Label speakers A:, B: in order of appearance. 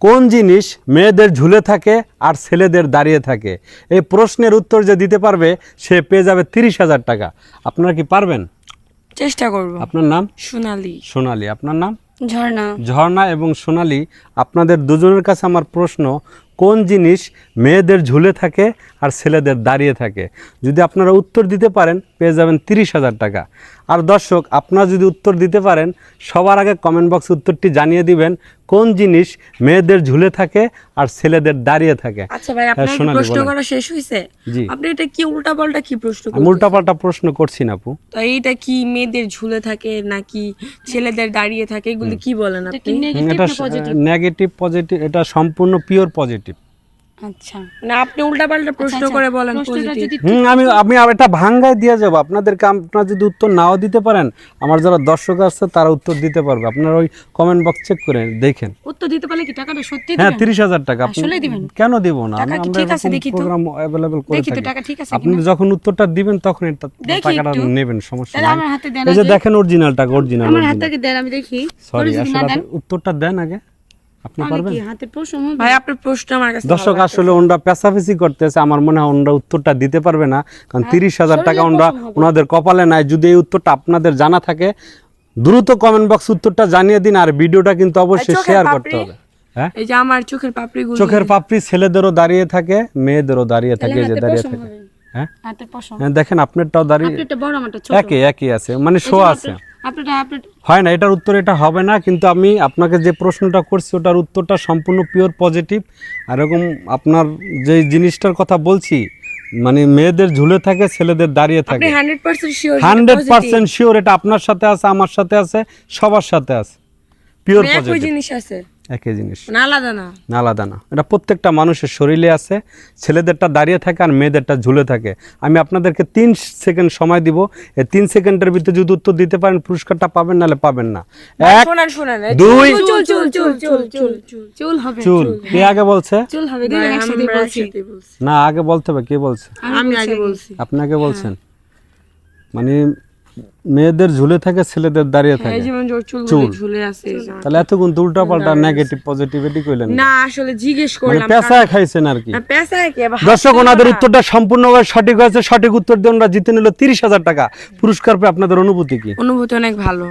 A: কোন জিনিস মেয়েদের ঝুলে থাকে আর ছেলেদের দাঁড়িয়ে থাকে? এই প্রশ্নের উত্তর যে দিতে পারবে সে পেয়ে যাবে তিরিশ হাজার টাকা। আপনারা কি পারবেন?
B: চেষ্টা করব।
A: আপনার নাম?
B: সোনালি।
A: সোনালি। আপনার নাম?
C: ঝর্ণা।
A: ঝর্ণা এবং সোনালি আপনাদের দুজনের কাছে আমার প্রশ্ন কোন জিনিস মেয়েদের ঝুলে থাকে আর ছেলেদের দাঁড়িয়ে থাকে? যদি আপনারা উত্তর দিতে পারেন পেয়ে যাবেন তিরিশ হাজার টাকা। আর দর্শক আপনারা যদি উত্তর দিতে পারেন সবার আগে কমেন্ট বক্স উত্তরটি জানিয়ে দিবেন কোন জিনিস মেয়েদের ঝুলে থাকে আর ছেলেদের দাঁড়িয়ে থাকে।
B: আচ্ছা ভাই
A: হ্যাঁ,
B: আপনার প্রশ্ন করা শেষ হয়েছে
A: জি।
B: আপনি এটা কি উল্টাপাল্টা কি প্রশ্ন
A: আমি
B: করতেছেন?
A: উল্টাপাল্টা প্রশ্ন করছি না আপু।
B: তো এইটা কি মেয়েদের ঝুলে থাকে নাকি ছেলেদের দাঁড়িয়ে থাকে? এগুলো কি বলেন আপনি?
A: এটা নেগেটিভ পজিটিভ এটা সম্পূর্ণ পিওর পজিটিভ
C: আচ্ছা।
B: মানে আপনি উল্টাপাল্টা প্রশ্ন
C: আচ্ছা,
B: করে বলেন
A: হুম আমি আমি এটা ভাঙ্গায় দিয়ে যাব। আপনাদেরকে আপনারা যদি উত্তর নাও দিতে পারেন আমার যারা দর্শক আছে তারা উত্তর দিতে পারবে। আপনারা ওই কমেন্ট বক্স চেক করে দেখেন।
C: উত্তর দিতে পারলে কি টাকাটা সত্যি
A: হ্যাঁ
C: দিবেন?
A: তিরিশ হাজার টাকা। আপনি
C: আসলেই দিবেন?
A: কেন দিব না? আমি- আমরা
C: ঠিক আছে? দেখি তো।
A: প্রোগ্রাম অ্যাভেলেবল করে
C: দেখি তো
A: থাকি।
C: টাকা ঠিক আছে
A: আপনি যখন উত্তরটা দিবেন তখন এটা টাকাটা নেবেন সমস্যা
C: তাহলে
A: নাই।
C: আমার হাতে দেন
A: এই যে দেখেন অরিজিনাল টাকা অরিজিনাল
C: আমার হাতে দেন আমি দেখি।
A: সরি উত্তরটা দেন আগে। আপনি পারবেন
C: কি হাতে প্রশ্ন? হবে?
B: ভাই আপনার প্রশ্ন আমার কাছে
A: দর্শক আসলে ওনরা করতেছে আমার মনে হয় ওনরা উত্তরটা দিতে পারবে না কারণ তিরিশ হাজার টাকা ওনরা ওনাদের কপালে নাই। যদি এই উত্তরটা আপনাদের জানা থাকে দ্রুত কমেন্ট বক্স উত্তরটা জানিয়ে দিন আর ভিডিওটা কিন্তু অবশ্যই শেয়ার করতে হবে। হ্যাঁ?
B: এই যে আমার চোখের পাপড়িগুলো।
A: চোখের পাপড়ি ছেলেদেরও দাঁড়িয়ে থাকে মেয়েদেরও দাঁড়িয়ে থাকে যে দাঁড়িয়ে থাকে। হ্যাঁ?
C: হাতে প্রশ্ন
A: হ্যাঁ, দেখেন আপনারটাও দাঁড়িয়ে একই একই আছে। মানে শো আছে। হয় না এটার উত্তর এটা হবে না কিন্তু আমি আপনাকে যে প্রশ্নটা করছি ওটার উত্তরটা সম্পূর্ণ পিওর পজিটিভ আর এরকম আপনার যে জিনিসটার কথা বলছি মানে মেয়েদের ঝুলে থাকে ছেলেদের দাঁড়িয়ে থাকে।
B: হান্ড্রেড পার্সেন্ট শিওর
A: এটা আপনার সাথে আছে আমার সাথে আছে সবার সাথে আছে। পিওর পজিটিভ
B: জিনিস আছে?
A: একই জিনিস
B: না আলাদা না
A: না আলাদা না এটা প্রত্যেকটা মানুষের শরীরে আছে ছেলেদেরটা দাঁড়িয়ে থাকে আর মেয়েদেরটা ঝুলে থাকে আমি আপনাদেরকে তিন সেকেন্ড সময় দিব এই তিন সেকেন্ডের ভিতরে যদি উত্তর দিতে পারেন পুরস্কারটা পাবেন নাহলে পাবেন না এক
B: শোনান শোনান
A: দুই
B: চুল চুল চুল চুল চুল চুল
C: চুল হবে
A: চুল কে আগে বলছে
C: চুল হবে।
A: না আগে বলতে হবে কে বলছে
B: আমি আগে বলছি
A: আপনাকে বলছেন মানে মেয়েদের ঝুলে থাকে ছেলেদের দাঁড়িয়ে থাকে।
B: যেমন জোর চুল। ঝুলে আছে
A: তাহলে এতক্ষণ উল্টা পাল্টা নেগেটিভ পজিটিভিটি কইলেন।
B: না আসলে জিজ্ঞেস
A: মানে
B: করলাম
A: পেশায় খাইছেন আর কি।
B: না পেশায় কি?
A: দর্শক ওনাদের। উত্তরটা সম্পূর্ণভাবে সঠিক হয়েছে। সঠিক উত্তর দিয়ে ওনারা জিতে নিল তিরিশ হাজার টাকা। পুরস্কার পেয়ে আপনাদের অনুভূতি কি?
B: অনুভূতি অনেক ভালো।